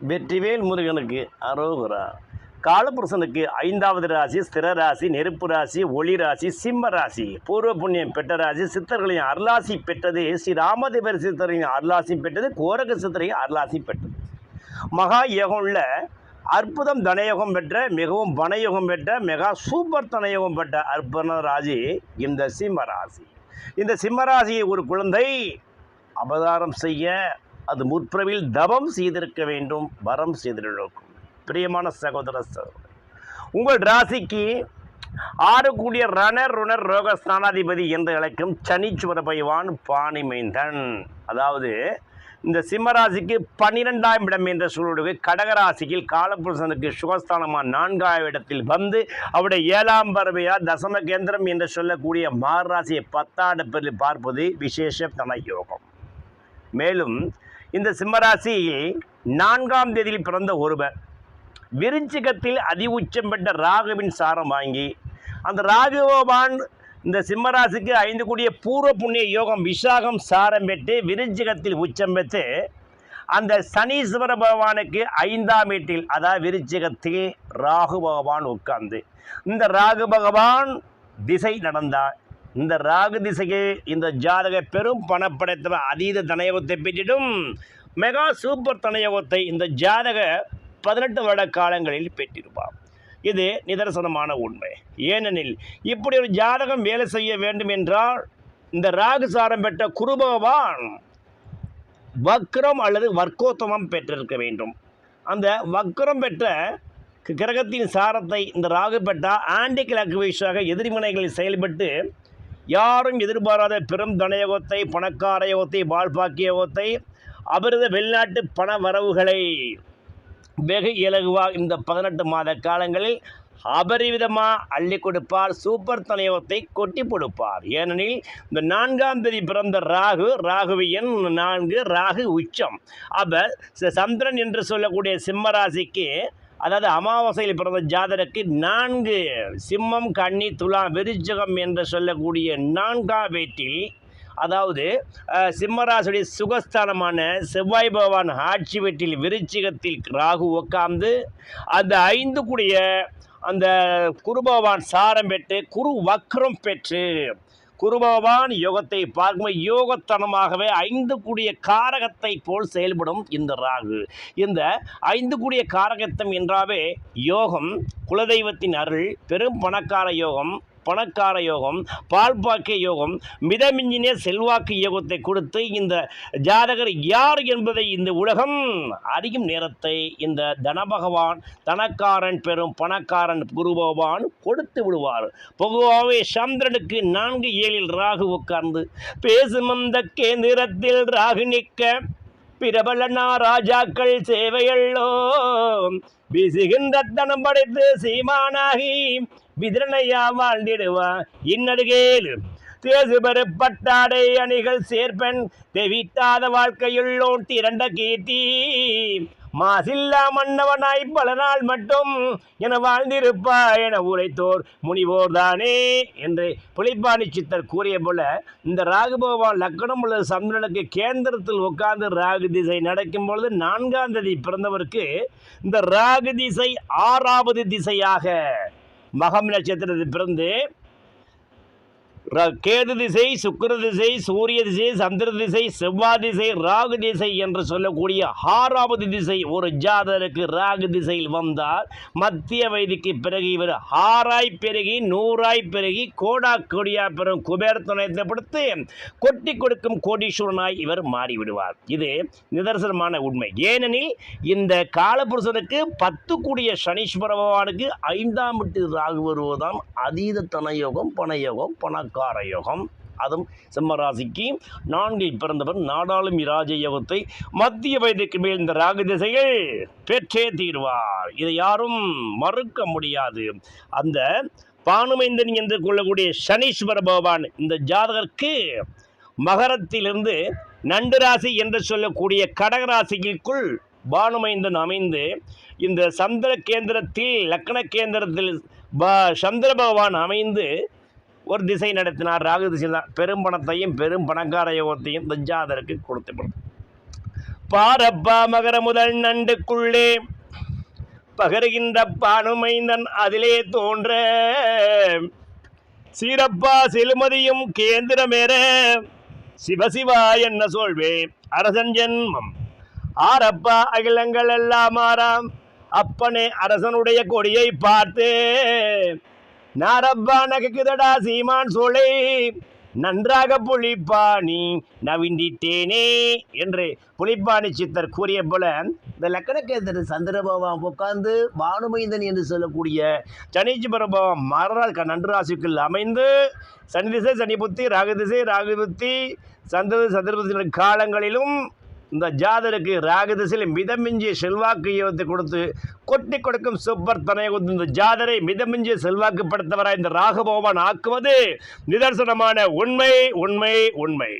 வெற்றிவேல் முருகனுக்கு அரோகுரா. காலபுருஷனுக்கு ஐந்தாவது ராசி ஸ்திர ராசி நெருப்பு ராசி ஒளி ராசி சிம்ம ராசி. பூர்வ புண்ணியம் பெற்ற ராசி சித்தர்களின் அருளாசி பெற்றது. ஸ்ரீ ராமதேவர் சித்தரின் அருளாசி பெற்றது. கோரக சித்தரின் அருளாசி பெற்றது. மகா யோகம் உள்ள அற்புதம் தனயோகம் பெற்ற மிகவும் வனயோகம் பெற்ற மெகா சூப்பர் தனயோகம் பெற்ற அற்புத ராசி இந்த சிம்ம ராசி. இந்த சிம்ம ராசியை ஒரு குழந்தை அவதாரம் செய்ய அது முற்பிறவில் தவம் செய்திருக்க வேண்டும் வரம் செய்திருக்கும். பிரியமான சகோதர சகோதரர் உங்கள் ராசிக்கு ஆறக்கூடிய ரணர் ருணர் ரோக ஸ்தானாதிபதி என்று அழைக்கும் சனீச்சுவர பைவான் பாணிமைந்தன் அதாவது இந்த சிம்மராசிக்கு பன்னிரெண்டாம் இடம் என்ற சூழலுக்கு கடகராசியில் காலபுருஷனுக்கு சுகஸ்தானமான நான்காம் இடத்தில் வந்து அவருடைய ஏழாம் பறவையா தசம கேந்திரம் என்று சொல்லக்கூடிய மாரராசியை பத்தாண்டு பேரில் பார்ப்பது விசேஷ தன யோகம் மேலும் இந்த சிம்மராசியில் நான்காம் தேதியில் பிறந்த ஒருவர் விருச்சிகத்தில் அதி உச்சம் பெற்ற ராகுவின் சாரம் வாங்கி அந்த ராகுபகவான் இந்த சிம்மராசிக்கு ஐந்து கூடிய பூர்வ புண்ணிய யோகம் விசாகம் சாரம் பெற்று விருச்சிகத்தில் உச்சம் பெற்று அந்த சனீஸ்வர பகவானுக்கு ஐந்தாம் வீட்டில் அதாவது விருச்சிகத்தில் ராகு பகவான் உட்கார்ந்து இந்த ராகு பகவான் திசை நடந்தார். இந்த ராகு திசைக்கு இந்த ஜாதக பெரும் பணப்படைத்த அதீத தனயோகத்தை பெற்றிடும். மெகா சூப்பர் தனயோகத்தை இந்த ஜாதக பதினெட்டு வருட காலங்களில் பெற்றிருப்பார். இது நிதர்சனமான உண்மை. ஏனெனில் இப்படி ஒரு ஜாதகம் வேலை செய்ய வேண்டும் என்றால் இந்த ராகு சாரம் பெற்ற குருபகவான் வக்ரம் அல்லது வர்க்கோத்தமம் பெற்றிருக்க வேண்டும். அந்த வக்ரம் பெற்ற கிரகத்தின் சாரத்தை இந்த ராகு பெற்றால் ஆன்டி கிளாக்வைஸாக எதிர்மனைகளில் செயல்பட்டு யாரும் எதிர்பாராத பெரும் தனயோகத்தை பணக்கார யோகத்தை வாழ்பாக்கிய யோகத்தை அவரது வெளிநாட்டு பண வரவுகளை வெகு இலகுவாக இந்த பதினெட்டு மாத காலங்களில் அபரிவிதமாக அள்ளி கொடுப்பார் சூப்பர் தனயோகத்தை கொட்டி கொடுப்பார் ஏனெனில் இந்த நான்காம் தேதி பிறந்த ராகு ராகுவியன் நான்கு ராகு உச்சம். அப்போ சந்திரன் என்று சொல்லக்கூடிய சிம்மராசிக்கு அதாவது அமாவாசையில் பிறந்த ஜாதகருக்கு நான்கு சிம்மம் கன்னி துலா விருச்சகம் என்று சொல்லக்கூடிய நான்காம் வீட்டில் அதாவது சிம்மராசுடைய சுகஸ்தானமான செவ்வாய் பகவான் ஆட்சி வீட்டில் விருச்சிகத்தில் ராகு உட்கார்ந்து அந்த ஐந்து கூடிய அந்த குரு பகவான் சாரம் பெற்று குரு வக்ரம் பெற்று குருபவான் யோகத்தை பார்க்கும் யோகத்தனமாகவே ஐந்து கூடிய காரகத்தை போல் செயல்படும் இந்த ராகு. இந்த ஐந்து கூடிய காரகத்தம் என்றாவே யோகம் குலதெய்வத்தின் அருள் பெரும் பணக்கார யோகம் பணக்கார யோகம் பால்பாக்கிய யோகம் மிதமிஞ்சினே செல்வாக்கு யோகத்தை கொடுத்து இந்த ஜாதகர் யார் என்பதை இந்த உலகம் அறியும் நேரத்தை இந்த தனபகவான் தனக்காரன் பெரும் பணக்காரன் குரு பகவான் கொடுத்து விடுவார். பொதுவாகவே சந்திரனுக்கு நான்கு ஏழில் ராகு உட்கார்ந்து பேசும் அந்த கேந்திரத்தில் ராகு நிற்க பிரபலனா ராஜாக்கள் சேவையல்லோ விசுகின்ற தனம் படைத்து சீமானாகி விதிரனையா வாழ்ந்திடுவான் இன்னருகேலு தேசு பட்டாடை அணிகள் சேர்ப்பன் தெவிட்டாத வாழ்க்கையுள்ளோன் திரண்ட கீர்த்தி. மாசில்லா மன்னவனாய் பல நாள் மட்டும் என வாழ்ந்திருப்பா என உரைத்தோர் முனிவோர் தானே என்று புலிப்பாணி சித்தர் கூறிய போல இந்த ராகு பகவான் லக்கணம் உள்ள சந்திரனுக்கு கேந்திரத்தில் உட்கார்ந்து ராகு திசை நடக்கும் பொழுது நான்காம் தேதி பிறந்தவருக்கு இந்த ராகு திசை ஆறாவது திசையாக மகம் நட்சத்திரத்தில் பிறந்து கேது திசை சுக்கர திசை சூரிய திசை சந்திர திசை செவ்வாய் திசை ராகு திசை என்று சொல்லக்கூடிய ஆறாவது திசை ஒரு ஜாதகருக்கு ராகு திசையில் வந்தால் மத்திய வயதுக்கு பிறகு இவர் ஆறாய் பெருகி நூறாய் பெருகி கோடா கொடியா பெறும் குபேர துணைத்தை படுத்து கொட்டி கொடுக்கும் கோடீஸ்வரனாய் இவர் மாறிவிடுவார். இது நிதர்சனமான உண்மை. ஏனெனில் இந்த காலபுருஷனுக்கு பத்து கூடிய சனீஸ்வர பகவானுக்கு ஐந்தாம் வீட்டு ராகு வருவதுதான் அதீத தனயோகம் பணயோகம் பணக்கார யோகம் அதுவும் சிம்மராசிக்கு நான்கில் பிறந்தவர் நாடாளும் இராஜ யோகத்தை மத்திய வயதுக்கு மேல் இந்த ராகு திசைகள் பெற்றே தீர்வார். இதை யாரும் மறுக்க முடியாது. அந்த பானுமைந்தன் என்று கொள்ளக்கூடிய சனீஸ்வர பகவான் இந்த ஜாதகருக்கு மகரத்திலிருந்து நண்டு ராசி என்று சொல்லக்கூடிய கடகராசிக்குள் பானுமைந்தன் அமைந்து இந்த சந்திர கேந்திரத்தில் லக்ன கேந்திரத்தில் ப சந்திர பகவான் அமைந்து ஒரு திசை நடத்தினார். ராகு திசை தான். பெரும் பணத்தையும் பெரும் பணக்கார யோகத்தையும் தஞ்சாதருக்கு ஜாதகருக்கு கொடுத்து பாரப்பா மகர முதல் நண்டுக்குள்ளே பகருகின்ற பானுமைந்தன் அதிலே தோன்ற. சீரப்பா செலுமதியும் கேந்திரமேற. சிவசிவா என்ன சொல்வே அரசன் ஜென்மம். ஆரப்பா அகிலங்கள் எல்லாம் ஆறாம். அப்பனே அரசனுடைய கொடியை பார்த்து நாரப்பா நகைக்குதடா சீமான் சோலை நன்றாக புலிப்பாணி நவிண்டிட்டேனே என்று புலிப்பாணி சித்தர் கூறிய போல இந்த லக்கணக்கேந்திர சந்திரபாபம் உட்கார்ந்து பானுமைந்தன் என்று சொல்லக்கூடிய சனீச்சி பிரபாவம் மறுநாள் க நன்று அமைந்து சனி திசை சனி புத்தி ராகு திசை ராகு புத்தி சந்திர சந்திரபுத்தின காலங்களிலும் இந்த ஜாதருக்கு ராகதிசையில் மிதமிஞ்சிய செல்வாக்கு யோகத்தை கொடுத்து கொட்டி கொடுக்கும் சூப்பர் தனை இந்த ஜாதரை மிதமிஞ்சிய செல்வாக்கு படுத்தவராய் இந்த ராகபோவன் ஆக்குவது நிதர்சனமான உண்மை உண்மை உண்மை.